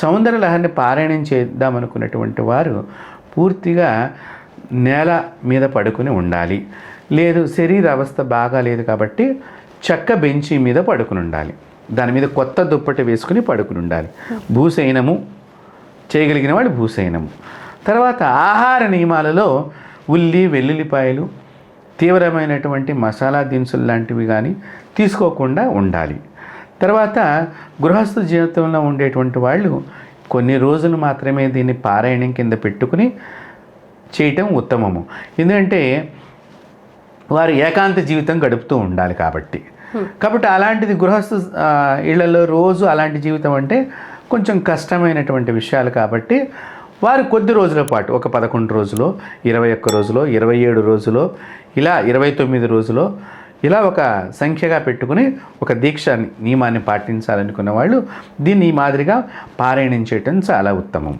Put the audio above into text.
సౌందర్య లహరిని పారాయణం చేద్దామనుకున్నటువంటి వారు పూర్తిగా నేల మీద పడుకుని ఉండాలి. లేదు శరీర అవస్థ బాగా లేదు కాబట్టి చెక్క బెంచి మీద పడుకుని ఉండాలి. దాని మీద కొత్త దుప్పటి వేసుకుని పడుకుని ఉండాలి. భూసైనము చేయగలిగిన వాళ్ళు భూసైనము. తర్వాత ఆహార నియమాలలో ఉల్లి వెల్లుల్లిపాయలు తీవ్రమైనటువంటి మసాలా దినుసులు లాంటివి కానీ తీసుకోకుండా ఉండాలి. తర్వాత గృహస్థ జీవితంలో ఉండేటువంటి వాళ్ళు కొన్ని రోజులు మాత్రమే దీన్ని పారాయణం కింద పెట్టుకుని చేయటం ఉత్తమము. ఎందుకంటే వారు ఏకాంత జీవితం గడుపుతూ ఉండాలి కాబట్టి. కాబట్టి అలాంటిది గృహస్థ ఇళ్ళలో రోజు అలాంటి జీవితం అంటే కొంచెం కష్టమైనటువంటి విషయాలు కాబట్టి వారు కొద్ది రోజుల పాటు ఒక పదకొండు రోజులో ఇరవై ఒక్క రోజులో ఇరవై ఏడు రోజులో ఇలా ఇరవై తొమ్మిది రోజులో ఇలా ఒక సంఖ్యగా పెట్టుకుని ఒక దీక్ష నియమాన్ని పాటించాలనుకున్న వాళ్ళు దీన్ని ఈ మాదిరిగా పారాయణం చేయటం చాలా ఉత్తమం.